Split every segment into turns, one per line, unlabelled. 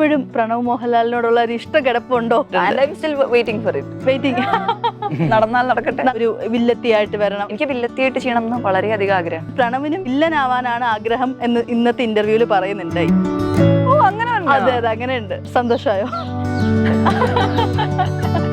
ഇപ്പോഴും പ്രണവ് മോഹൻലാലിനോടുള്ള ഒരു ഇഷ്ട കിടപ്പുണ്ടോ?
വെയിറ്റിംഗ് ഫോർ ഇറ്റ്
വെയിറ്റിംഗ്
നടന്നാൽ നടക്കട്ടെ.
ഒരു വില്ലത്തിയായിട്ട് വരണം.
എനിക്ക് വില്ലത്തിയായിട്ട് ചെയ്യണം എന്ന് വളരെയധികം ആഗ്രഹം.
പ്രണവിനും വില്ലനാവാനാണ് ആഗ്രഹം എന്ന് ഇന്നത്തെ ഇന്റർവ്യൂൽ പറയുന്നുണ്ടായി
ഓ അങ്ങനെ
അതെ അതെ അങ്ങനെയുണ്ട്. സന്തോഷമായോ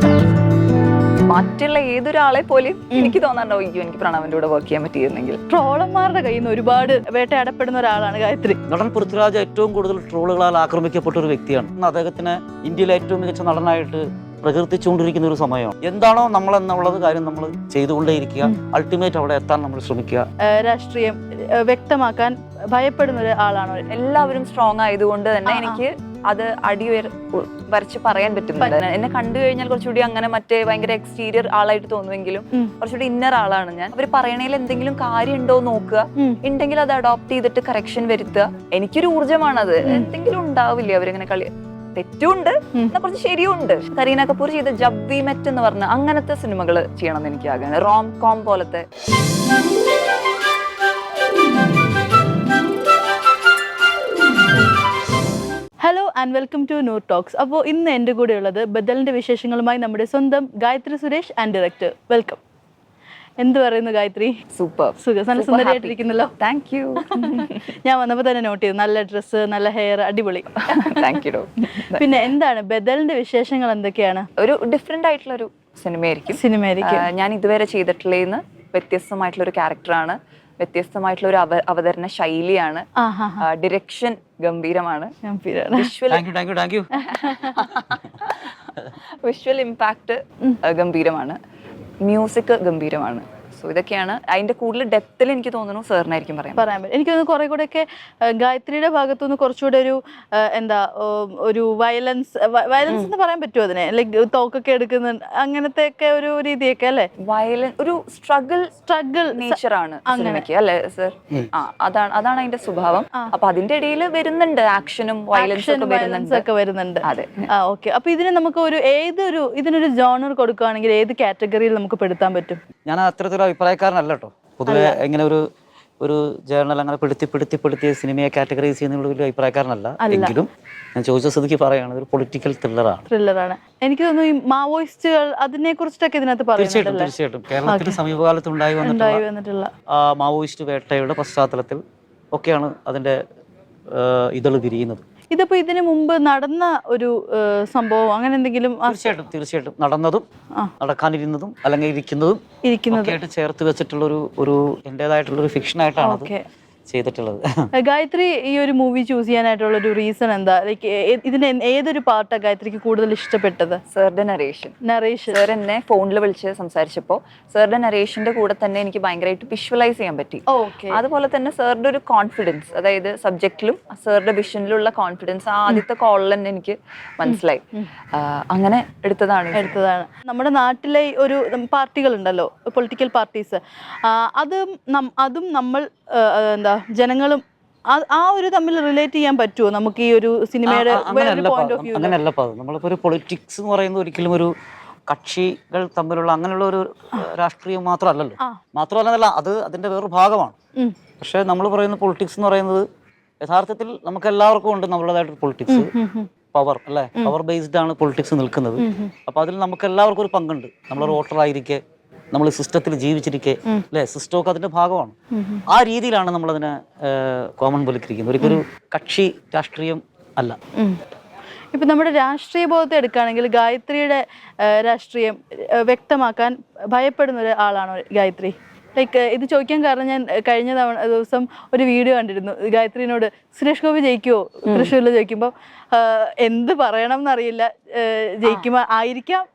മറ്റുള്ള ഏതൊരാളെ പോലും എനിക്ക് തോന്നാണ്ടോ അയ്യോ എനിക്ക് പ്രണവന്റെ കൂടെ വർക്ക് ചെയ്യാൻ പറ്റിയിരുന്നെങ്കിൽ.
ട്രോളന്മാരുടെ കയ്യിൽ നിന്ന് ഒരുപാട് വേട്ടയാടപ്പെടുന്ന ഒരാളാണ് ഗായത്രി.
നടൻ പൃഥ്വിരാജ് ഏറ്റവും കൂടുതൽ ട്രോളുകളാൽ ആക്രമിക്കപ്പെട്ട ഒരു വ്യക്തിയാണ്. അദ്ദേഹത്തിന് ഇന്ത്യയിലെ ഏറ്റവും മികച്ച നടനായിട്ട് പ്രകീർത്തിച്ചുകൊണ്ടിരിക്കുന്ന ഒരു സമയമാണ്. എന്താണോ നമ്മൾ എന്നുള്ളത് കാര്യം നമ്മൾ ചെയ്തുകൊണ്ടേയിരിക്കുക. അൾട്ടിമേറ്റ് അവിടെ എത്താൻ നമ്മൾ ശ്രമിക്കുക.
രാഷ്ട്രീയം വ്യക്തമാക്കാൻ ഭയപ്പെടുന്ന ഒരു ആളാണ്.
എല്ലാവരും സ്ട്രോങ് ആയതുകൊണ്ട് തന്നെ. എനിക്ക് അത് അടി വരച്ച് പറയാൻ പറ്റുന്നുണ്ട് എന്നെ കണ്ടു കഴിഞ്ഞാൽ കുറച്ചുകൂടി അങ്ങനെ മറ്റേ ഭയങ്കര എക്സ്റ്റീരിയർ ആളായിട്ട് തോന്നുമെങ്കിലും. കുറച്ചുകൂടി ഇന്നർ ആളാണ് ഞാൻ. അവർ പറയണേൽ എന്തെങ്കിലും കാര്യം ഉണ്ടോ എന്ന് നോക്കുക. ഉണ്ടെങ്കിൽ അത് അഡോപ്റ്റ് ചെയ്തിട്ട് കറക്ഷൻ വരുത്തുക. എനിക്കൊരു ഊർജമാണത്. എന്തെങ്കിലും ഉണ്ടാവില്ല അവരിങ്ങനെ കളി? തെറ്റുണ്ട്. കുറച്ച് ശരിയുണ്ട്. കരീന കപൂർ ചെയ്ത ജബ്ബി മെറ്റ് എന്ന് പറഞ്ഞ അങ്ങനത്തെ സിനിമകൾ ചെയ്യണം എന്ന് എനിക്ക് ആഗ്രഹം. റോം കോം പോലത്തെ.
And welcome to Noor talks അപ്പോൾ ഇന്ന് എന്റെ കൂടെ ഉള്ളത് ബദലിന്റെ വിശേഷങ്ങളുമായി നമ്മുടെ സ്വന്തം Gayathri Suresh and director welcome എന്ത് പറയുന്നു ഗായത്രി?
സൂപ്പർ
സുഖം. നല്ല
സുന്ദരമായിട്ടിരിക്കുന്നല്ലോ
സുന്ദരിയായിട്ടിരിക്കുന്നല്ലോ
താങ്ക് യു
ഞാൻ വന്നപ്പോൾ തന്നെ നോട്ട് ചെയ്തു. നല്ല ഡ്രസ്സ് നല്ല ഹെയർ അടിപൊളി.
താങ്ക് യു
പിന്നെ എന്താണ്? ബദലിന്റെ വിശേഷങ്ങൾ എന്തൊക്കെയാണ്?
ഒരു ഡിഫറെന്റ് ആയിട്ടുള്ള ഒരു സിനിമയായിരിക്കും
സിനിമയായിരിക്കും
ഞാൻ ഇതുവരെ ചെയ്തിട്ടുള്ളതെന്ന് വ്യത്യസ്തമായിട്ടുള്ള ഒരു ക്യാരക്ടറാണ് വ്യത്യസ്തമായിട്ടുള്ള ഒരു അവ- അവതരണ ശൈലിയാണ്. ഡിറക്ഷൻ ഗംഭീരമാണ്. വിഷ്വൽ ഇമ്പാക്ട് ഗംഭീരമാണ്. മ്യൂസിക് ഗംഭീരമാണ്. സോ ഇതൊക്കെയാണ്. അതിന്റെ കൂടുതൽ ഡെപ്തിൽ എനിക്ക് തോന്നുന്നു സാറിനായിരിക്കും പറയാം
പറയാൻ പറ്റും. എനിക്ക് തോന്നുന്നു കുറെ കൂടെ ഒക്കെ ഗായത്രിയുടെ ഭാഗത്തുനിന്ന് കുറച്ചുകൂടെ ഒരു എന്താ ഒരു വയലൻസ് വയലൻസ് എന്ന് പറയാൻ പറ്റുമോ അതിനെ? ലൈക്ക് തോക്കൊക്കെ എടുക്കുന്ന അങ്ങനത്തെ ഒക്കെ ഒരു രീതിയൊക്കെ അല്ലേ?
വയലൻ ഒരു സ്ട്രഗിൾ
സ്ട്രഗിൾ
നേച്ചർ ആണ് സിനിമയ്ക്ക് അല്ലേ സർ ആ അതാണ് അതാണ് അതിന്റെ സ്വഭാവം. അപ്പൊ അതിന്റെ ഇടയിൽ വരുന്നുണ്ട് ആക്ഷനും വയലൻസും ഒക്കെ
വയലൻസ്
വരുന്നുണ്ട്.
ഒക്കെ വരുന്നുണ്ട്.
അതെ.
ആ ഓക്കെ അപ്പൊ ഇതിന് നമുക്ക് ഒരു ഏതൊരു ഇതിനൊരു ജോണർ കൊടുക്കുകയാണെങ്കിൽ ഏത് കാറ്റഗറിയിൽ നമുക്ക് പെടുത്താൻ പറ്റും?
ഞാൻ അത്തരത്തിലൊരു അഭിപ്രായക്കാരനല്ല കേട്ടോ. പൊതുവെ എങ്ങനെ ഒരു ഒരു ജേർണൽ അങ്ങനെ പെടുത്തി പെടുത്തി പെടുത്തി സിനിമയെ കാറ്റഗറൈസ് ചെയ്യുന്ന ഒരു അഭിപ്രായക്കാരനല്ല. എങ്കിലും ഞാൻ ചോദിച്ച സ്ഥിതിക്ക് പറയുകയാണ് ഒരു പൊളിറ്റിക്കൽ ത്രില്ലറാണ്
ത്രില്ലറാണ് എനിക്ക് തോന്നുന്നു ഈ മാവോയിസ്റ്റുകൾ അതിനെ കുറിച്ചിട്ടൊക്കെ ഇതിനകത്ത്
തീർച്ചയായിട്ടും തീർച്ചയായിട്ടും. കേരളത്തിൽ സമീപകാലത്ത് ഉണ്ടായി വന്നിട്ടുള്ള മാവോയിസ്റ്റ് വേട്ടയുടെ പശ്ചാത്തലത്തിൽ ഒക്കെയാണ് അതിന്റെ ഇതൾ വിരിയുന്നത്
ഇതിപ്പോ ഇതിനു മുമ്പ് നടന്ന ഒരു സംഭവം അങ്ങനെ എന്തെങ്കിലും
തീർച്ചയായിട്ടും തീർച്ചയായിട്ടും. നടന്നതും. നടക്കാനിരുന്നതും അല്ലെങ്കിൽ ഇരിക്കുന്നതും
ഇരിക്കുന്നതും.
ചേർത്ത് വെച്ചിട്ടുള്ള ഒരു ഒരു എന്റെതായിട്ടുള്ള ഒരു ഫിക്ഷൻ ആയിട്ടാണ് ചെയ്തിട്ടുള്ളത്.
ഗായത്രി ഈ ഒരു മൂവി ചൂസ് ചെയ്യാനായിട്ടുള്ള ഒരു റീസൺ എന്താ? ലൈക്ക് ഇതിന്റെ ഏതൊരു പാർട്ടാണ് ഗായത്രിക്ക് കൂടുതൽ ഇഷ്ടപ്പെട്ടത്?
സാറിന്റെ നരേഷൻ
നറേഷൻ
സാർ എന്നെ ഫോണിൽ വിളിച്ച് സംസാരിച്ചപ്പോൾ സാറിന്റെ നരേഷന്റെ കൂടെ തന്നെ എനിക്ക് ഭയങ്കരമായിട്ട് വിഷ്വലൈസ് ചെയ്യാൻ പറ്റി.
ഓക്കെ
അതുപോലെ തന്നെ സാറിന്റെ ഒരു കോൺഫിഡൻസ് അതായത് സബ്ജക്റ്റിലും സാറിന്റെ വിഷനിലുള്ള കോൺഫിഡൻസ് ആദ്യത്തെ കോളിൽ തന്നെ എനിക്ക് മനസ്സിലായി. അങ്ങനെ എടുത്തതാണ്.
എടുത്തതാണ്. നമ്മുടെ നാട്ടിലെ ഒരു പാർട്ടികൾ ഉണ്ടല്ലോ പൊളിറ്റിക്കൽ പാർട്ടീസ് അതും അതും നമ്മൾ എന്താ ജനങ്ങളും ആ- ഒരു തമ്മിൽ റിലേറ്റ് ചെയ്യാൻ പറ്റുമോ നമുക്ക് ഈ ഒരു സിനിമയുടെ പോയിന്റ് ഓഫ് വ്യൂ
അങ്ങനെയല്ല നമ്മളിപ്പോ ഒരു പൊളിറ്റിക്സ് എന്ന് പറയുന്നത് ഒരിക്കലും ഒരു കക്ഷികൾ തമ്മിലുള്ള അങ്ങനെയുള്ള ഒരു രാഷ്ട്രീയം മാത്രമല്ലല്ലോ. മാത്രമല്ല അത് അതിന്റെ വേറൊരു ഭാഗമാണ്. പക്ഷെ നമ്മൾ പറയുന്ന പൊളിറ്റിക്സ് എന്ന് പറയുന്നത് യഥാർത്ഥത്തിൽ നമുക്ക് എല്ലാവർക്കും ഉണ്ട് നമ്മുടേതായിട്ടൊരു പൊളിറ്റിക്സ് പവർ അല്ലെ? പവർ ബേസ്ഡ് ആണ് പൊളിറ്റിക്സ് നിൽക്കുന്നത്. അപ്പൊ അതിൽ നമുക്ക് എല്ലാവർക്കും ഒരു പങ്കുണ്ട്. നമ്മൾ വോട്ടർ ആയിരിക്കെ നമ്മൾ സിസ്റ്റത്തിൽ ജീവിച്ചിരിക്കെ അല്ലെ? സിസ്റ്റമൊക്കെ അതിന്റെ ഭാഗമാണ്. ആ രീതിയിലാണ് നമ്മൾ അതിനെ കോമൺ കോമൺവെൽക്കിരിക്കുന്നത്. ഒരിക്കലും ഒരു കക്ഷി രാഷ്ട്രീയം അല്ല.
ഇപ്പൊ നമ്മുടെ രാഷ്ട്രീയ ബോധത്തെ എടുക്കുകയാണെങ്കിൽ ഗായത്രിയുടെ രാഷ്ട്രീയം വ്യക്തമാക്കാൻ ഭയപ്പെടുന്ന ഒരു ആളാണോ ഗായത്രി? ലൈക്ക് ഇത് ചോദിക്കാൻ കാരണം ഞാൻ കഴിഞ്ഞ തവണ ദിവസം ഒരു വീഡിയോ കണ്ടിരുന്നു. ഗായത്രിനോട് സുരേഷ് ഗോപി ജയിക്കുമോ തൃശ്ശൂരിൽ ജയിക്കുമ്പോൾ എന്ത് പറയണം എന്നറിയില്ല. ജയിക്കുമോ? ആയിരിക്കാം.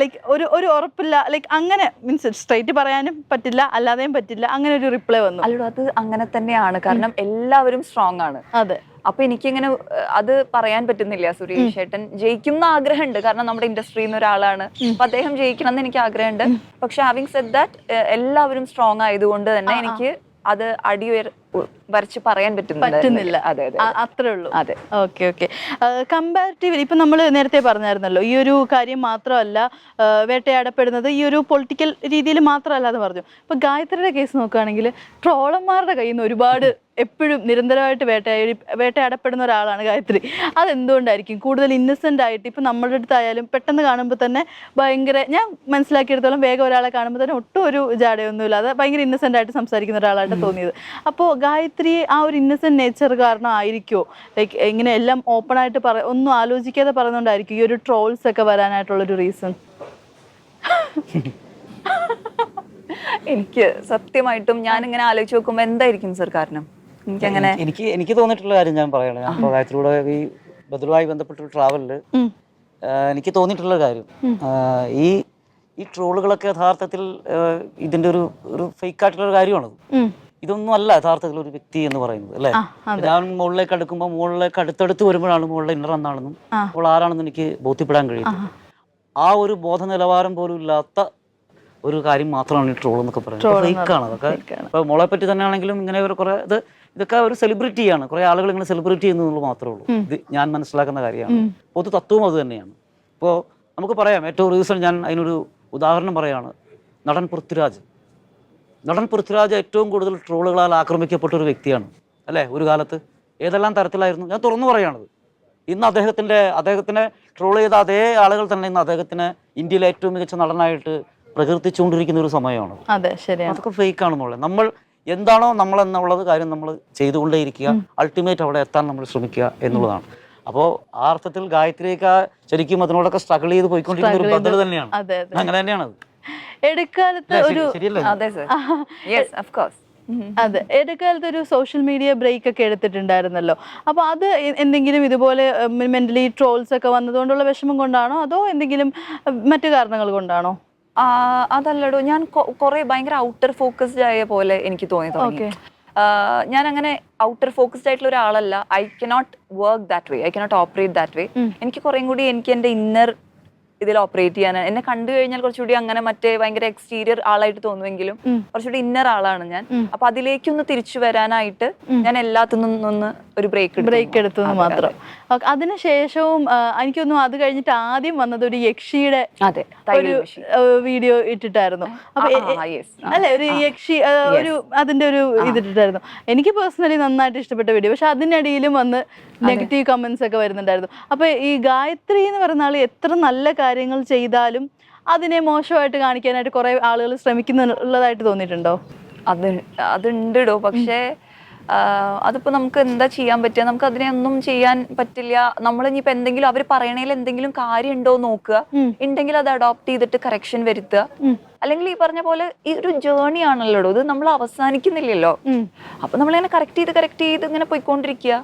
ലൈക്ക് ഒരു ഒരു ഉറപ്പില്ല. ലൈക്ക് അങ്ങനെ മീൻസ് സ്ട്രൈറ്റ് പറയാനും പറ്റില്ല അല്ലാതെയും പറ്റില്ല. അങ്ങനെ ഒരു റിപ്ലൈ വന്നു.
അല്ലോ അത് അങ്ങനെ തന്നെയാണ്. കാരണം എല്ലാവരും സ്ട്രോങ് ആണ്.
അതെ.
അപ്പൊ എനിക്കിങ്ങനെ അത് പറയാൻ പറ്റുന്നില്ല സുരേഷ് ചേട്ടൻ ജയിക്കുന്ന ആഗ്രഹം ആഗ്രഹമുണ്ട്. കാരണം നമ്മുടെ ഇൻഡസ്ട്രിയിൽ നിന്ന് ഒരാളാണ്. അപ്പൊ അദ്ദേഹം ജയിക്കണം എന്ന് എനിക്ക് ആഗ്രഹമുണ്ട്. പക്ഷെ ഹാവിങ് സെഡ് ദാറ്റ് എല്ലാവരും സ്ട്രോങ് ആയതുകൊണ്ട് തന്നെ എനിക്ക് അത് അടിയുയർ വരച്ച് പറയാൻ
പറ്റുന്നില്ല
അതെ അതെ
അത്രേ ഉള്ളൂ.
അതെ.
Okay okay. കമ്പാരിറ്റീവ്ലി ഇപ്പൊ നമ്മൾ നേരത്തെ പറഞ്ഞായിരുന്നല്ലോ ഈ ഒരു കാര്യം മാത്രമല്ല വേട്ടയാടപ്പെടുന്നത് ഈ ഒരു പൊളിറ്റിക്കൽ രീതിയിൽ മാത്രമല്ല എന്ന് പറഞ്ഞു. ഇപ്പൊ ഗായത്രിയുടെ കേസ് നോക്കുകയാണെങ്കിൽ ട്രോളന്മാരുടെ കയ്യിൽ നിന്ന് ഒരുപാട് എപ്പോഴും നിരന്തരമായിട്ട് വേട്ടയാടി വേട്ടയാടപ്പെടുന്ന ഒരാളാണ് ഗായത്രി. അതെന്തുകൊണ്ടായിരിക്കും? കൂടുതൽ ഇന്നസെന്റ് ആയിട്ട് ഇപ്പൊ നമ്മുടെ അടുത്തായാലും പെട്ടെന്ന് കാണുമ്പോൾ തന്നെ ഭയങ്കര ഞാൻ മനസ്സിലാക്കിയെടുത്തോളം വേഗം ഒരാളെ കാണുമ്പോൾ തന്നെ ഒട്ടും ഒരു ജാടയൊന്നുമില്ല. അത് ഭയങ്കര ഇന്നസെന്റ് ആയിട്ട് സംസാരിക്കുന്ന ഒരാളായിട്ട് തോന്നിയത്. അപ്പോൾ ഗായത്രി ആ ഒരു ഇന്നസെന്റ് നേച്ചർ കാരണം ആയിരിക്കുമോ ലൈക്ക് ഇങ്ങനെ എല്ലാം ഓപ്പൺ ആയിട്ട് പറ ഒന്നും ആലോചിക്കാതെ പറയുന്നതുകൊണ്ടായിരിക്കും ഈ ഒരു ട്രോൾസ് ഒക്കെ വരാനായിട്ടുള്ളൊരു റീസൺ
എനിക്ക് സത്യമായിട്ടും ഞാൻ ഇങ്ങനെ ആലോചിച്ച് നോക്കുമ്പോ എന്തായിരിക്കും സർ കാരണം? എനിക്ക് അങ്ങനെ
എനിക്ക് എനിക്ക് തോന്നിയിട്ടുള്ള കാര്യം ഞാൻ പറയണേ ഞാൻ പ്രായത്തിലൂടെ ഈ ബദലുമായി ബന്ധപ്പെട്ട ട്രാവലിൽ എനിക്ക് തോന്നിയിട്ടുള്ള കാര്യം. ഈ ഈ ട്രോളുകളൊക്കെ യഥാർത്ഥത്തിൽ ഇതിന്റെ ഒരു ഒരു ഫേക്ക് ആയിട്ടുള്ള ഒരു കാര്യമാണത് ഇതൊന്നും അല്ല യഥാർത്ഥത്തിൽ ഒരു വ്യക്തി എന്ന് പറയുന്നത് അല്ലേ? ഞാൻ മുകളിലേക്ക് അടുക്കുമ്പോൾ മുകളിലേക്ക് അടുത്തടുത്ത് വരുമ്പോഴാണ് മുകളിലെ ഇന്നർ എന്നാണെന്നും അപ്പോൾ ആരാണെന്ന് എനിക്ക് ബോധ്യപ്പെടാൻ കഴിയുന്നത്. ആ ഒരു ബോധ നിലവാരം പോലും ഇല്ലാത്ത ഒരു കാര്യം മാത്രമാണ് ഈ ട്രോൾ എന്നൊക്കെ പറയുന്നത്. ഫേക്കാണ് അതൊക്കെ ഇപ്പൊ മോളെ പറ്റി തന്നെ ആണെങ്കിലും ഇങ്ങനെ ഒരു കുറെ ഇത് ഇതൊക്കെ ഒരു സെലിബ്രിറ്റിയാണ് കുറെ ആളുകൾ ഇങ്ങനെ സെലിബ്രിറ്റി ചെയ്യുന്നത് മാത്രമേ ഉള്ളൂ. ഇത് ഞാൻ മനസ്സിലാക്കുന്ന കാര്യമാണ്. പൊതു തത്വവും അത് തന്നെയാണ്. ഇപ്പോൾ നമുക്ക് പറയാം ഏറ്റവും റീസൺ ഞാൻ അതിനൊരു ഉദാഹരണം പറയാണ്. നടൻ പൃഥ്വിരാജ്. നടൻ പൃഥ്വിരാജ് ഏറ്റവും കൂടുതൽ ട്രോളുകളാൽ ആക്രമിക്കപ്പെട്ട ഒരു വ്യക്തിയാണ് അല്ലേ? ഒരു കാലത്ത്. ഏതെല്ലാം തരത്തിലായിരുന്നു? ഞാൻ തുറന്നു പറയുകയാണത് ഇന്ന് അദ്ദേഹത്തിന്റെ അദ്ദേഹത്തിനെ ട്രോൾ ചെയ്ത അതേ ആളുകൾ തന്നെ ഇന്ന് അദ്ദേഹത്തിന് ഇന്ത്യയിലെ ഏറ്റവും മികച്ച നടനായിട്ട് പ്രകീർത്തിച്ചുകൊണ്ടിരിക്കുന്ന ഒരു സമയമാണ്.
അതെ ശരിയാണ്.
അതൊക്കെ ഫേക്ക് ആണെന്നുള്ളത് നമ്മൾ എന്താണോ നമ്മൾ എന്നുള്ളത് കാര്യം നമ്മൾ ചെയ്തുകൊണ്ടേയിരിക്കുക. അൾട്ടിമേറ്റ് അവിടെ എത്താൻ നമ്മൾ ശ്രമിക്കുക എന്നുള്ളതാണ്. അപ്പോൾ ആ അർത്ഥത്തിൽ ഗായത്രിയൊക്കെ ശരിക്കും അതിനോടൊക്കെ സ്ട്രഗിൾ ചെയ്ത് പോയിക്കൊണ്ടിരിക്കുന്ന ഒരു ബദൽ തന്നെയാണ്. അങ്ങനെ തന്നെയാണത്.
എടുക്കാലത്ത് ഒരു
അതെ സർ യെസ് ഓഫ് കോഴ്സ്
അതെ ഇടക്കാലത്ത് ഒരു സോഷ്യൽ മീഡിയ ബ്രേക്ക് ഒക്കെ എടുത്തിട്ടുണ്ടായിരുന്നല്ലോ. അപ്പൊ അത് എന്തെങ്കിലും ഇതുപോലെ മെന്റലി ട്രോൾസ് ഒക്കെ വന്നതുകൊണ്ടുള്ള വിഷമം കൊണ്ടാണോ? അതോ എന്തെങ്കിലും മറ്റു കാരണങ്ങൾ കൊണ്ടാണോ?
അതല്ലടോ ഞാൻ കുറെ ഭയങ്കര ഔട്ടർ ഫോക്കസ്ഡ് ആയ പോലെ എനിക്ക് തോന്നി തുടങ്ങി. ഞാൻ അങ്ങനെ ഔട്ടർ ഫോക്കസ്ഡ് ആയിട്ടുള്ള ഒരാളല്ല. I cannot work that way I cannot operate that way എനിക്ക് കുറേം കൂടി എനിക്ക് എന്റെ ഇന്നർ ഇതിൽ ഓപ്പറേറ്റ് ചെയ്യാൻ. എന്നെ കണ്ടു കഴിഞ്ഞാൽ കുറച്ചുകൂടി അങ്ങനെ മറ്റേ ഭയങ്കര എക്സ്റ്റീരിയർ ആളായിട്ട് തോന്നുമെങ്കിലും കുറച്ചുകൂടി ഇന്നർ ആളാണ് ഞാൻ. അപ്പൊ അതിലേക്കൊന്ന് തിരിച്ചു വരാനായിട്ട് ഞാൻ എല്ലാത്തിനും ഒന്ന് ഒരു ബ്രേക്ക്
ബ്രേക്ക് എടുത്തു മാത്രം. അതിനുശേഷവും എനിക്കൊന്നും അത് കഴിഞ്ഞിട്ട് ആദ്യം വന്നത് ഒരു യക്ഷിയുടെ ഒരു വീഡിയോ ഇട്ടിട്ടായിരുന്നു. അപ്പൊ അല്ലെ ഒരു യക്ഷി ഒരു അതിന്റെ ഒരു ഇതിട്ടിട്ടായിരുന്നു. എനിക്ക് പേഴ്സണലി നന്നായിട്ട് ഇഷ്ടപ്പെട്ട വീഡിയോ പക്ഷെ അതിനിടയിലും വന്ന് നെഗറ്റീവ് കമന്റ്സ് ഒക്കെ വരുന്നുണ്ടായിരുന്നു. അപ്പൊ ഈ ഗായത്രി എന്ന് പറയുന്ന ആൾ എത്ര നല്ല കാര്യങ്ങൾ ചെയ്താലും അതിനെ മോശമായിട്ട് കാണിക്കാനായിട്ട് കുറെ ആളുകൾ ശ്രമിക്കുന്നുള്ളതായിട്ട് തോന്നിയിട്ടുണ്ടോ?
അത് അതുണ്ടോ പക്ഷേ അതിപ്പോൾ അതിപ്പോ നമുക്ക് എന്താ ചെയ്യാൻ പറ്റുക? നമുക്ക് അതിനെ ഒന്നും ചെയ്യാൻ പറ്റില്ല. നമ്മൾ ഇനിയിപ്പോ എന്തെങ്കിലും അവർ പറയണേൽ എന്തെങ്കിലും കാര്യം ഉണ്ടോ നോക്കുക. ഉണ്ടെങ്കിൽ അത് അഡോപ്റ്റ് ചെയ്തിട്ട് കറക്ഷൻ വരുത്തുക. അല്ലെങ്കിൽ ഈ പറഞ്ഞ പോലെ ഈ ഒരു ജേണി ആണല്ലോ ഇത് നമ്മൾ അവസാനിക്കുന്നില്ലല്ലോ. അപ്പൊ നമ്മളിങ്ങനെ കറക്റ്റ് ചെയ്ത് കറക്റ്റ് ചെയ്ത് ഇങ്ങനെ പോയിക്കൊണ്ടിരിക്കുക.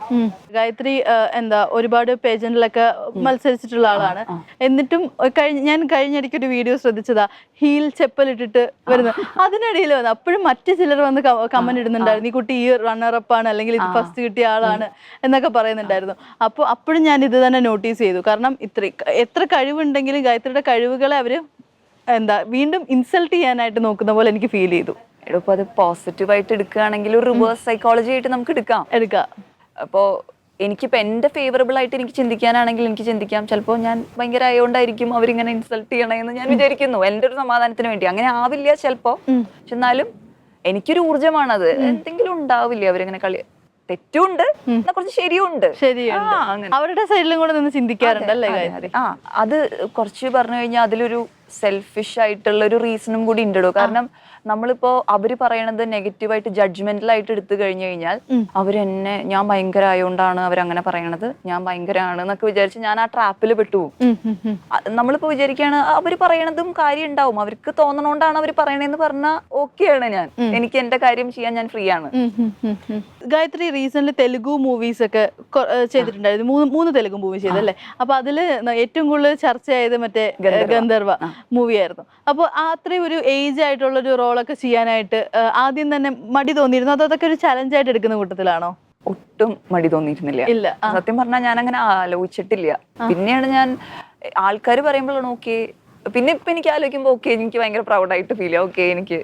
ഗായത്രി എന്താ ഒരുപാട് പേജന്റിലൊക്കെ മത്സരിച്ചിട്ടുള്ള ആളാണ്. എന്നിട്ടും കഴിഞ്ഞ ഞാൻ കഴിഞ്ഞിടയ്ക്ക് ഒരു വീഡിയോ ശ്രദ്ധിച്ചതാ. ഹീൽ ചെപ്പലിട്ടിട്ട് വരുന്നത് അതിനിടയിൽ വന്ന് അപ്പോഴും മറ്റു ചിലർ വന്ന് കമന്റ് ഇടുന്നുണ്ടായിരുന്നു ഈ കുട്ടി ഈ റണ്ണർ അപ്പ് ആണ് അല്ലെങ്കിൽ ഇത് ഫസ്റ്റ് കിട്ടിയ ആളാണ് എന്നൊക്കെ പറയുന്നുണ്ടായിരുന്നു. അപ്പോൾ അപ്പോഴും ഞാൻ ഇത് തന്നെ നോട്ടീസ് ചെയ്തു. കാരണം ഇത്ര എത്ര കഴിവുണ്ടെങ്കിലും ഗായത്രിയുടെ കഴിവുകളെ അവർ എന്താ വീണ്ടും ഇൻസൾട്ട് ചെയ്യാനായിട്ട് നോക്കുന്ന പോലെ എനിക്ക് ഫീൽ ചെയ്തു.
എടോ ഇപ്പൊ അത് പോസിറ്റീവ് ആയിട്ട് എടുക്കുകയാണെങ്കിൽ ഒരു റിവേഴ്സ് സൈക്കോളജി ആയിട്ട് നമുക്ക് എടുക്കാം.
എടുക്കാം.
അപ്പോൾ എനിക്കിപ്പോൾ എന്റെ ഫേവറബിൾ ആയിട്ട് എനിക്ക് ചിന്തിക്കാനാണെങ്കിൽ എനിക്ക് ചിന്തിക്കാം. ചിലപ്പോൾ ഞാൻ ഭയങ്കര ആയതുകൊണ്ടായിരിക്കും അവരിങ്ങനെ ഇൻസൾട്ട് ചെയ്യണമെന്ന് ഞാൻ വിചാരിക്കുന്നു. എന്റെ ഒരു സമാധാനത്തിന് വേണ്ടി. അങ്ങനെ ആവില്ല ചിലപ്പോൾ പക്ഷെ എന്നാലും എനിക്കൊരു ഊർജമാണത്. എന്തെങ്കിലും ഉണ്ടാവില്ല അവരിങ്ങനെ കളി. തെറ്റുണ്ട് കുറച്ച് ശരിയുണ്ട്.
ശരിയുണ്ട്. അവരുടെ സൈഡിലും കൂടെ നിന്ന് ചിന്തിക്കാറുണ്ട് അല്ലേ.
ആ അത് കുറച്ച് പറഞ്ഞു കഴിഞ്ഞാൽ അതിലൊരു സെൽഫിഷ് ആയിട്ടുള്ള ഒരു റീസണും കൂടി ഉണ്ടോ കാരണം നമ്മളിപ്പോ അവർ പറയണത് നെഗറ്റീവായിട്ട് ജഡ്ജ്മെന്റൽ ആയിട്ട് എടുത്തു കഴിഞ്ഞു കഴിഞ്ഞാൽ അവരെന്നെ ഞാൻ ഭയങ്കര ആയതുകൊണ്ടാണ് അവരങ്ങനെ പറയണത്. ഞാൻ ഭയങ്കരമാണ് എന്നൊക്കെ വിചാരിച്ച് ഞാൻ ആ ട്രാപ്പിൽ പെട്ടുപോകും. നമ്മളിപ്പോ വിചാരിക്കുകയാണ് അവർ പറയണതും കാര്യം ഉണ്ടാവും. അവർക്ക് തോന്നണോണ്ടാണ് അവർ പറയണതെന്ന് പറഞ്ഞാൽ ഓക്കെയാണ് ഞാൻ. എനിക്ക് എന്റെ കാര്യം ചെയ്യാൻ ഞാൻ ഫ്രീ ആണ്.
ഗായത്രി റീസെന്റ് തെലുഗു മൂവീസ് ഒക്കെ ചെയ്തിട്ടുണ്ടായിരുന്നു. മൂന്ന് മൂന്ന് തെലുഗു മൂവി ചെയ്തല്ലേ? അപ്പൊ അതിൽ ഏറ്റവും കൂടുതൽ ചർച്ചയായത് മറ്റേ ഗന്ധർവ. മൂവി ആയിരുന്നു അപ്പൊ ആ അത്രയും ഒരു ഏജ് ആയിട്ടുള്ള ഒരു റോളൊക്കെ ചെയ്യാനായിട്ട് ആദ്യം തന്നെ മടി തോന്നിയിരുന്നു? അതോ അതൊക്കെ ഒരു ചലഞ്ച് ആയിട്ട് എടുക്കുന്ന കൂട്ടത്തിലാണോ?
ഒട്ടും മടി തോന്നിയിരുന്നില്ല.
ഇല്ല.
സത്യം പറഞ്ഞാൽ ഞാൻ അങ്ങനെ ആലോചിച്ചിട്ടില്ല പിന്നെയാണ് ഞാൻ ആൾക്കാർ പറയുമ്പോഴാണ് ഓക്കെ പിന്നെ ഇപ്പൊ എനിക്ക് ആലോചിക്കുമ്പോ ഓക്കെ എനിക്ക് ഭയങ്കര പ്രൗഡായിട്ട് ഫീൽ ചെയ്യാം. ഓക്കെ എനിക്ക്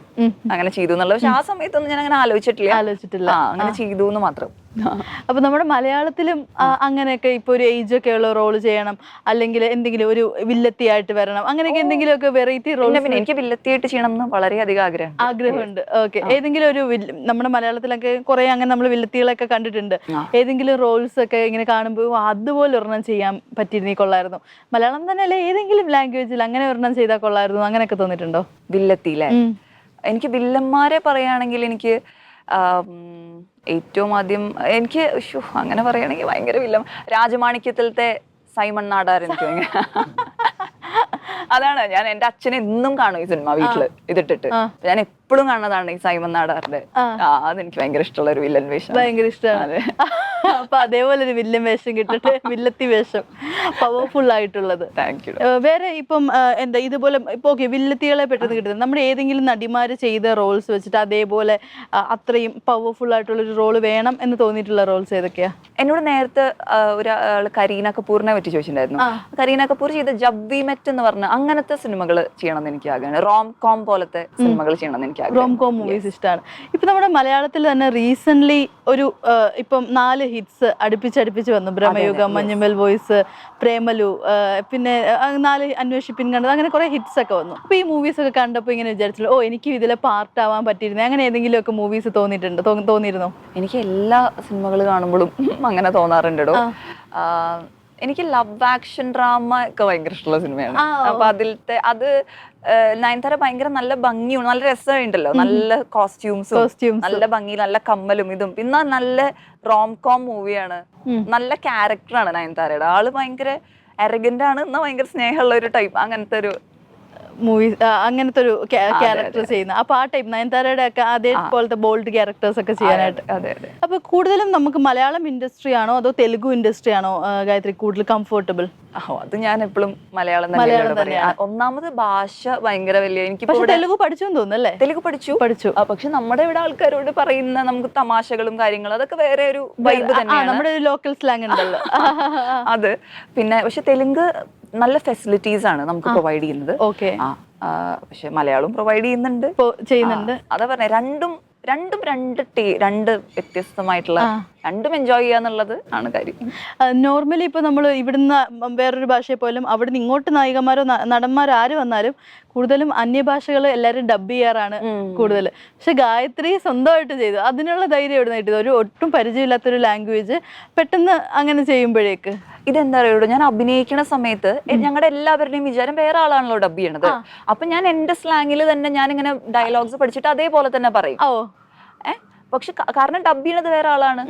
അങ്ങനെ ചെയ്തു എന്നുള്ളത്. പക്ഷെ ആ സമയത്തൊന്നും ഞാൻ അങ്ങനെ ആലോചിച്ചിട്ടില്ല.
ആലോചിച്ചിട്ടില്ല
അങ്ങനെ ചെയ്തു എന്ന് മാത്രം.
അപ്പൊ നമ്മുടെ മലയാളത്തിലും അങ്ങനെയൊക്കെ ഇപ്പൊ ഒരു ഏജ് ഒക്കെ ഉള്ള റോൾ ചെയ്യണം. അല്ലെങ്കിൽ എന്തെങ്കിലും ഒരു വില്ലത്തി ആയിട്ട് വരണം. അങ്ങനെയൊക്കെ എന്തെങ്കിലും ഒക്കെ വെറൈറ്റി റോൾ
എനിക്ക് വില്ലത്തി ആയിട്ട് വില്ലത്തിയായിട്ട് ചെയ്യണം എന്ന് വളരെ അധികം ആഗ്രഹം
ആഗ്രഹമുണ്ട്. ഓക്കെ ഏതെങ്കിലും ഒരു നമ്മുടെ മലയാളത്തിലൊക്കെ കുറെ അങ്ങനെ നമ്മൾ വില്ലത്തികളൊക്കെ കണ്ടിട്ടുണ്ട്. ഏതെങ്കിലും റോൾസ് ഒക്കെ ഇങ്ങനെ കാണുമ്പോൾ അതുപോലെ ഒരെണ്ണം ചെയ്യാൻ പറ്റിയിരുന്നീ കൊള്ളായിരുന്നു. മലയാളം തന്നെ അല്ലെ? ഏതെങ്കിലും ലാംഗ്വേജിൽ അങ്ങനെ ഒരെണ്ണം ചെയ്താൽ കൊള്ളായിരുന്നു അങ്ങനെയൊക്കെ തോന്നിയിട്ടുണ്ടോ?
വില്ലത്തിയിലെ. എനിക്ക് വില്ലന്മാരെ പറയുകയാണെങ്കിൽ എനിക്ക് ഏറ്റവും ആദ്യം എനിക്ക് അങ്ങനെ പറയുകയാണെങ്കിൽ ഭയങ്കര വില്ല രാജമാണിക്യത്തിലത്തെ സൈമൺ നാടാർ എനിക്ക് അതാണ് ഞാൻ എന്റെ അച്ഛനെ എന്നും കാണും ഈ സിനിമ വീട്ടിൽ ഇതിട്ടിട്ട്. ഞാൻ എപ്പോഴും കാണുന്നതാണ് ഈ സൈമൺ നാടാറിന്റെ അതെനിക്ക് ഭയങ്കര ഇഷ്ടമുള്ള ഒരു വില്ലൻ വേഷം
ഭയങ്കര ഇഷ്ടമാണ്. അപ്പൊ അതേപോലെ ഒരു വില്ലൻ വേഷം കിട്ടിട്ട് വില്ലത്തി വേഷം. പവർഫുൾ ആയിട്ടുള്ളത്.
താങ്ക് യു
വേറെ ഇപ്പം എന്താ ഇതുപോലെ ഇപ്പൊ ഓക്കെ വില്ലത്തികളെ പെട്ടെന്ന് കിട്ടുന്നത്. നമ്മുടെ ഏതെങ്കിലും നടിമാര് ചെയ്ത റോൾസ് വെച്ചിട്ട് അതേപോലെ അത്രയും പവർഫുൾ ആയിട്ടുള്ള ഒരു റോൾ വേണം എന്ന് തോന്നിയിട്ടുള്ള റോൾസ് ഏതൊക്കെയാ?
എന്നോട് നേരത്തെ ഒരാൾ കരീന കപൂറിനെ പറ്റി ചോദിച്ചിട്ടുണ്ടായിരുന്നു. കരീന കപൂർ ചെയ്ത ജബ്ബി മെറ്റ് എന്ന് പറഞ്ഞ അങ്ങനത്തെ സിനിമകൾ ചെയ്യണം എന്ന് എനിക്ക് ആഗ്രഹമാണ്. റോം കോം പോലത്തെ സിനിമകൾ ചെയ്യണമെന്ന് എനിക്ക്
റോം കോം മൂവീസ് ഇഷ്ടമാണ് ഇപ്പൊ നമ്മുടെ മലയാളത്തിൽ തന്നെ റീസെന്റ്ലി ഒരു ഇപ്പം നാല് ഹിറ്റ്സ് അടുപ്പിച്ചടുപ്പിച്ച് വന്നു. ബ്രഹ്മയുഗം മഞ്ഞുമൽ വോയിസ് പ്രേമലു പിന്നെ നാല് അന്വേഷിപ്പിൻ കണ്ടത്. അങ്ങനെ കുറെ ഹിറ്റ്സ് ഒക്കെ വന്നു. അപ്പൊ ഈ മൂവീസ് ഒക്കെ കണ്ടപ്പോൾ ഇങ്ങനെ വിചാരിച്ചു ഓ എനിക്ക് ഇതിലെ പാർട്ട് ആവാൻ പറ്റിയിരുന്നേ. അങ്ങനെ ഏതെങ്കിലും ഒക്കെ മൂവീസ് തോന്നിയിട്ടുണ്ട് തോന്നിയിരുന്നു?
എനിക്ക് എല്ലാ സിനിമകൾ കാണുമ്പോഴും അങ്ങനെ തോന്നാറുണ്ട് എനിക്ക് ലവ് ആക്ഷൻ ഡ്രാമ ഒക്കെ ഭയങ്കര ഇഷ്ടമുള്ള സിനിമയാണ്. അപ്പൊ അതിലത്തെ അത് നയൻതാര ഭയങ്കര നല്ല ഭംഗിയും നല്ല രസമുണ്ടല്ലോ. നല്ല കോസ്റ്റ്യൂംസും നല്ല ഭംഗി നല്ല കമ്മലും ഇതും. പിന്നെ നല്ല റോം കോം മൂവിയാണ് നല്ല ക്യാരക്ടറാണ് നയൻതാരയുടെ. ആൾ ഭയങ്കര അരഗന്റ് ആണ്. എന്നാ ഭയങ്കര സ്നേഹമുള്ള ഒരു ടൈപ്പ് അങ്ങനത്തെ ഒരു
മൂവീസ് അങ്ങനത്തെ ഒരു ക്യാരക്ടർ ചെയ്യുന്ന. അപ്പൊ ആ ടൈപ്പ് നയൻതാരയുടെ ഒക്കെ അതേപോലത്തെ ബോൾഡ് ക്യാരക്ടേഴ്സ് ഒക്കെ ചെയ്യാനായിട്ട്.
അതെ അതെ
അപ്പൊ കൂടുതലും നമുക്ക് മലയാളം ഇൻഡസ്ട്രി ആണോ അതോ തെലുഗു ഇൻഡസ്ട്രി ആണോ ആ, ഗായത്രി കൂടുതൽ കംഫർട്ടബിൾ
ഓ അത് ഞാൻ എപ്പോഴും മലയാളം
മലയാളം
ഒന്നാമത് ഭാഷ ഭയങ്കര വലിയ എനിക്ക്
തെലുഗു പഠിച്ചു തോന്നുന്നല്ലേ
തെലുഗു പഠിച്ചു.
പഠിച്ചു.
ആ, പക്ഷെ നമ്മുടെ ഇവിടെ ആൾക്കാരോട് പറയുന്ന നമുക്ക് തമാശകളും കാര്യങ്ങളും അതൊക്കെ വേറെ ഒരു വൈബ്
ആ
തന്നെയാണ്.
നമ്മുടെ ലോക്കൽ സ്ലാങ് ഉണ്ടല്ലോ.
അത്. പിന്നെ പക്ഷെ തെലുങ്ക് നല്ല ഫെസിലിറ്റീസ് ആണ് നമുക്ക് പ്രൊവൈഡ് ചെയ്യുന്നത്.
ഓക്കെ
പക്ഷെ മലയാളവും പ്രൊവൈഡ് ചെയ്യുന്നുണ്ട്.
ചെയ്യുന്നുണ്ട്.
അതാ പറഞ്ഞ രണ്ടും രണ്ടും രണ്ട് ടേ രണ്ട് വ്യത്യസ്തമായിട്ടുള്ള രണ്ടും എൻജോയ് ചെയ്യാന്നുള്ളത് ആണ് കാര്യം.
നോർമലി ഇപ്പൊ നമ്മൾ ഇവിടുന്ന് വേറൊരു ഭാഷയെ പോലും അവിടുന്ന് ഇങ്ങോട്ട് നായികമാരോ നടന്മാരോ ആര് വന്നാലും കൂടുതലും അന്യഭാഷകൾ എല്ലാവരും ഡബ് ചെയ്യാറാണ് കൂടുതൽ പക്ഷെ ഗായത്രി സ്വന്തമായിട്ട് ചെയ്തു. അതിനുള്ള ധൈര്യം എവിടെ കിട്ടിയത്? ഒരു ഒട്ടും പരിചയമില്ലാത്തൊരു ലാംഗ്വേജ് പെട്ടെന്ന് അങ്ങനെ ചെയ്യുമ്പോഴേക്ക്.
ഇതെന്താ പറയുള്ളൂ ഞാൻ അഭിനയിക്കുന്ന സമയത്ത് ഞങ്ങളുടെ എല്ലാവരുടെയും വിചാരം വേറെ ആളാണല്ലോ ഡബ് ചെയ്യണത്. അപ്പൊ ഞാൻ എന്റെ സ്ലാങ്ങിൽ തന്നെ ഞാൻ ഇങ്ങനെ ഡയലോഗ്സ് പഠിച്ചിട്ട് അതേപോലെ തന്നെ പറയും.
ഓ.
പക്ഷെ കാരണം ഡബ് ചെയ്യണത് വേറെ ആളാണ്.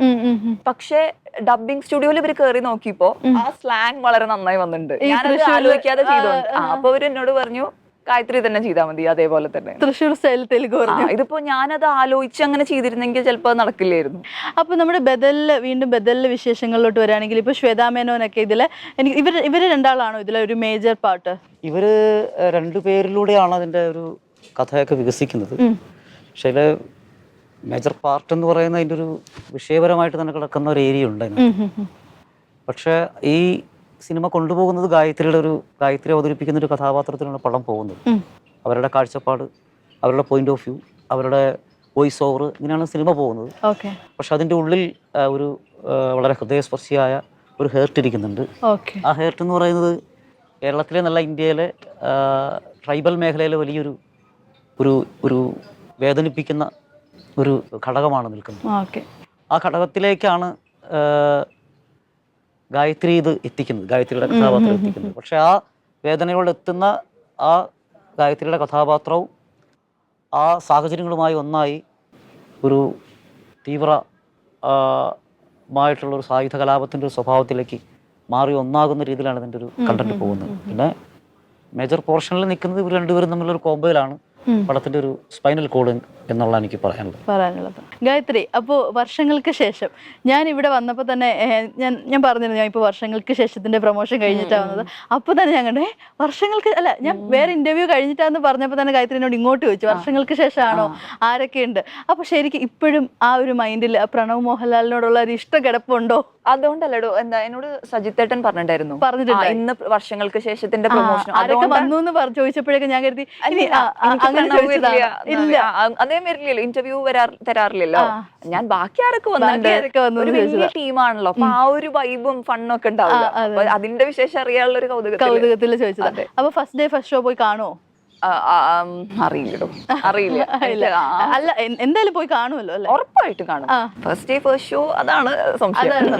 പക്ഷെ ഡബിങ് സ്റ്റുഡിയോയിൽ ഇവർ കയറി നോക്കിയപ്പോ ആ സ്ലാങ് വളരെ നന്നായി വന്നിട്ടുണ്ട്.
ഞാൻ
ഞാനത് ആലോചിക്കാതെ ചെയ്തോണ്ട്. അപ്പൊ അവർ എന്നോട് പറഞ്ഞു ഗായത്രി തന്നെ ചെയ്താൽ മതി അതേപോലെ തന്നെ.
തൃശ്ശൂർ സ്റ്റൈൽ പറഞ്ഞു.
ഇതിപ്പോ ഞാനത് ആലോചിച്ച് അങ്ങനെ ചെയ്തിരുന്നെങ്കിൽ ചിലപ്പോൾ നടക്കില്ലായിരുന്നു.
അപ്പൊ നമ്മുടെ ബദലിൽ വീണ്ടും ബദലിലെ വിശേഷങ്ങളിലോട്ട് വരാണെങ്കിൽ ഇപ്പൊ ശ്വേതാ മേനോനൊക്കെ ഇതിൽ എനിക്ക് ഇവർ ഇവർ രണ്ടാളാണോ ഇതിലെ ഒരു മേജർ പാർട്ട്
ഇവർ രണ്ടുപേരിലൂടെയാണ് അതിന്റെ ഒരു കഥയൊക്കെ വികസിക്കുന്നത്. പക്ഷേ മേജർ പാർട്ട് എന്ന് പറയുന്ന അതിന്റെ ഒരു വിഷയപരമായിട്ട് തന്നെ കിടക്കുന്ന ഒരു ഏരിയ ഉണ്ട് അതിനകത്ത്. പക്ഷേ ഈ സിനിമ കൊണ്ടുപോകുന്നത് ഗായത്രിയുടെ ഒരു ഗായത്രി അവതരിപ്പിക്കുന്ന ഒരു കഥാപാത്രത്തിലാണ് പടം പോകുന്നത്. അവരുടെ കാഴ്ചപ്പാട് അവരുടെ പോയിന്റ് ഓഫ് വ്യൂ അവരുടെ വോയിസ് ഓവർ ഇങ്ങനെയാണ് സിനിമ പോകുന്നത്. പക്ഷെ അതിന്റെ ഉള്ളിൽ ഒരു വളരെ ഹൃദയസ്പർശിയായ ഒരു ഹേർട്ട് ഇരിക്കുന്നുണ്ട്. ആ ഹേർട്ട് എന്ന് പറയുന്നത് കേരളത്തിലെ നല്ല ഇന്ത്യയിലെ ട്രൈബൽ മേഖലയിലെ വലിയൊരു ഒരു ഒരു വേദനിപ്പിക്കുന്ന ഒരു ഘടകമാണ് നിൽക്കുന്നത്. ആ ഘടകത്തിലേക്കാണ് ഗായത്രി ഇത് എത്തിക്കുന്നത് ഗായത്രിയുടെ കഥാപാത്രം എത്തിക്കുന്നത്. പക്ഷെ ആ വേദനയോട് എത്തുന്ന ആ ഗായത്രിയുടെ കഥാപാത്രവും ആ സാഹചര്യങ്ങളുമായി ഒന്നായി ഒരു തീവ്ര മായിട്ടുള്ള ഒരു സായുധ കലാപത്തിന്റെ ഒരു സ്വഭാവത്തിലേക്ക് മാറി ഒന്നാകുന്ന രീതിയിലാണ് ഇതിന്റെ ഒരു കണ്ടന്റ് പോകുന്നത്. പിന്നെ മേജർ പോർഷനിൽ നിൽക്കുന്നത് ഇവർ രണ്ടുപേരും തമ്മിലൊരു കോമ്പയിലാണ് പടത്തിന്റെ ഒരു സ്പൈനൽ കോഡ് എന്നുള്ള എനിക്ക് പറയാനുള്ളത്.
പറയാനുള്ളത്. ഗായത്രി അപ്പോ വർഷങ്ങൾക്ക് ശേഷം ഞാൻ ഇവിടെ വന്നപ്പോൾ തന്നെ ഞാൻ ഞാൻ പറഞ്ഞിരുന്നു ഞാൻ ഇപ്പോൾ വർഷങ്ങൾക്ക് ശേഷത്തിന്റെ പ്രൊമോഷൻ കഴിഞ്ഞിട്ടാണ് വന്നത്. അപ്പോൾ തന്നെ ഞാൻ കണ്ടേ വർഷങ്ങൾക്ക് അല്ല ഞാൻ വേറെ ഇന്റർവ്യൂ കഴിഞ്ഞിട്ടാന്ന് പറഞ്ഞപ്പോൾ തന്നെ ഗായത്രി എന്നോട് ഇങ്ങോട്ട് ചോദിച്ചു വർഷങ്ങൾക്ക് ശേഷമാണോ ആരൊക്കെ ഉണ്ട്? അപ്പോൾ ശരിക്കും ഇപ്പോഴും ആ ഒരു മൈൻഡിൽ പ്രണവ് മോഹൻലാലിനോടുള്ള ഒരു ഇഷ്ട കിടപ്പുണ്ടോ?
അതുകൊണ്ടല്ലടോ എന്താ എന്നോട് സജിത്തേട്ടൻ പറഞ്ഞിട്ടുണ്ടായിരുന്നു. പറഞ്ഞിട്ടുണ്ട് ഇന്ന് വർഷങ്ങൾക്ക് ശേഷത്തിന്റെ പ്രൊമോഷൻ
ആരൊക്കെ വന്നു എന്ന് ചോദിച്ചപ്പോഴേക്കും ഞാൻ കരുതി
അദ്ദേഹം വരില്ലല്ലോ ഇന്റർവ്യൂ വരാ തരാറില്ലല്ലോ? ഞാൻ ബാക്കി ആരൊക്കെ വന്നിട്ടുണ്ട് ടീമാണല്ലോ അപ്പൊ ആ ഒരു വൈബും ഫണ്ണും ഒക്കെ ഉണ്ടാവും അതിന്റെ വിശേഷം അറിയാനുള്ള ഒരു കൗതുകത്തിൽ.
കൗതുകത്തിൽ ചോദിച്ചത്. അപ്പൊ ഫസ്റ്റ് ഡേ ഫസ്റ്റ് ഷോ പോയി കാണുമോ
അറിയില്ലടോ അറിയില്ല
അല്ല എന്തായാലും പോയി കാണുമല്ലോ അല്ലേ?
ഉറപ്പായിട്ടും കാണും. ഫസ്റ്റ് ഡേ ഫസ്റ്റ് ഷോ അതാണ്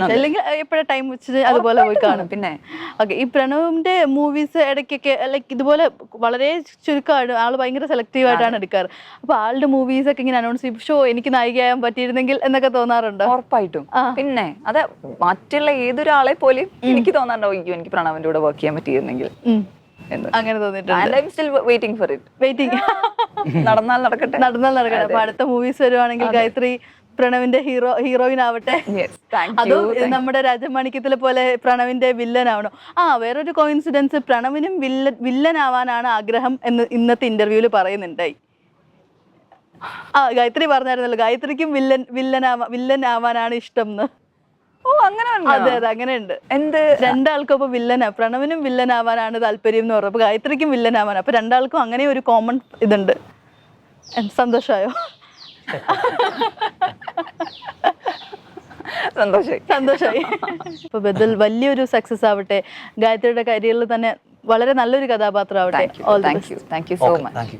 അല്ലെങ്കിൽ എപ്പോഴാ ടൈം വെച്ചിട്ട് അതുപോലെ പോയി കാണും.
പിന്നെ.
ഓക്കെ ഈ പ്രണവിന്റെ മൂവീസ് ഇടയ്ക്കൊക്കെ ലൈക്ക് ഇതുപോലെ വളരെ ചുരുക്കമാണ് ആൾ ഭയങ്കര സെലക്റ്റീവ് ആയിട്ടാണ് എടുക്കാറ്. അപ്പൊ ആളുടെ മൂവീസ് ഒക്കെ ഇങ്ങനെ അനൗൺസ് ചെയ്യും. ഷോ എനിക്ക് നായികയാകാൻ പറ്റിയിരുന്നെങ്കിൽ എന്നൊക്കെ തോന്നാറുണ്ട്?
ഉറപ്പായിട്ടും. പിന്നെ അതെ മറ്റുള്ള ഏതൊരാളെ പോലും എനിക്ക് തോന്നാറുണ്ടോ എനിക്ക് പ്രണവിന്റെ കൂടെ വർക്ക് ചെയ്യാൻ പറ്റിയിരുന്നെങ്കിൽ. എന്ന്.
അങ്ങനെ തോന്നിയിട്ടുണ്ട്.
നടന്നാൽ നടക്കട്ടെ.
നടന്നാൽ നടക്കട്ടെ. അപ്പൊ അടുത്ത മൂവീസ് വരുവാണെങ്കിൽ ഗായത്രി പ്രണവിന്റെ ഹീറോ ഹീറോയിൻ ആവട്ടെ. അതും നമ്മുടെ രാജമാണിക്യത്തിലെ പോലെ പ്രണവിന്റെ വില്ലൻ ആവണോ? ആ വേറൊരു കോയിൻസിഡൻസ് പ്രണവിനും വില്ലൻ വില്ലൻ ആവാനാണ് ആഗ്രഹം എന്ന് ഇന്നത്തെ ഇന്റർവ്യൂവിൽ പറയുന്നുണ്ടായി ആ ഗായത്രി പറഞ്ഞായിരുന്നല്ലോ. ഗായത്രിക്കും വില്ലൻ വില്ലൻ ആവാ വില്ലൻ ആവാനാണ് ഇഷ്ടം എന്ന്.
ഓ അങ്ങനെ ഉണ്ടോ?
അതെ അതെ അങ്ങനെയുണ്ട്.
എന്ത്?
രണ്ടാൾക്കും അപ്പൊ വില്ലനാ. പ്രണവിനും വില്ലൻ ആവാനാണ് താല്പര്യം എന്ന് പറഞ്ഞു അപ്പൊ ഗായത്രിക്കും വില്ലനാവാൻ അപ്പൊ രണ്ടാൾക്കും അങ്ങനെ ഒരു കോമൺ ഇതുണ്ട്. സന്തോഷമായോ
സന്തോഷമായി
സന്തോഷമായി അപ്പൊ ബദൽ വലിയൊരു സക്സസ് ആവട്ടെ. ഗായത്രിയുടെ കരിയറിൽ തന്നെ വളരെ നല്ലൊരു കഥാപാത്രം ആവട്ടെ
thank you
all
thank you thank you so much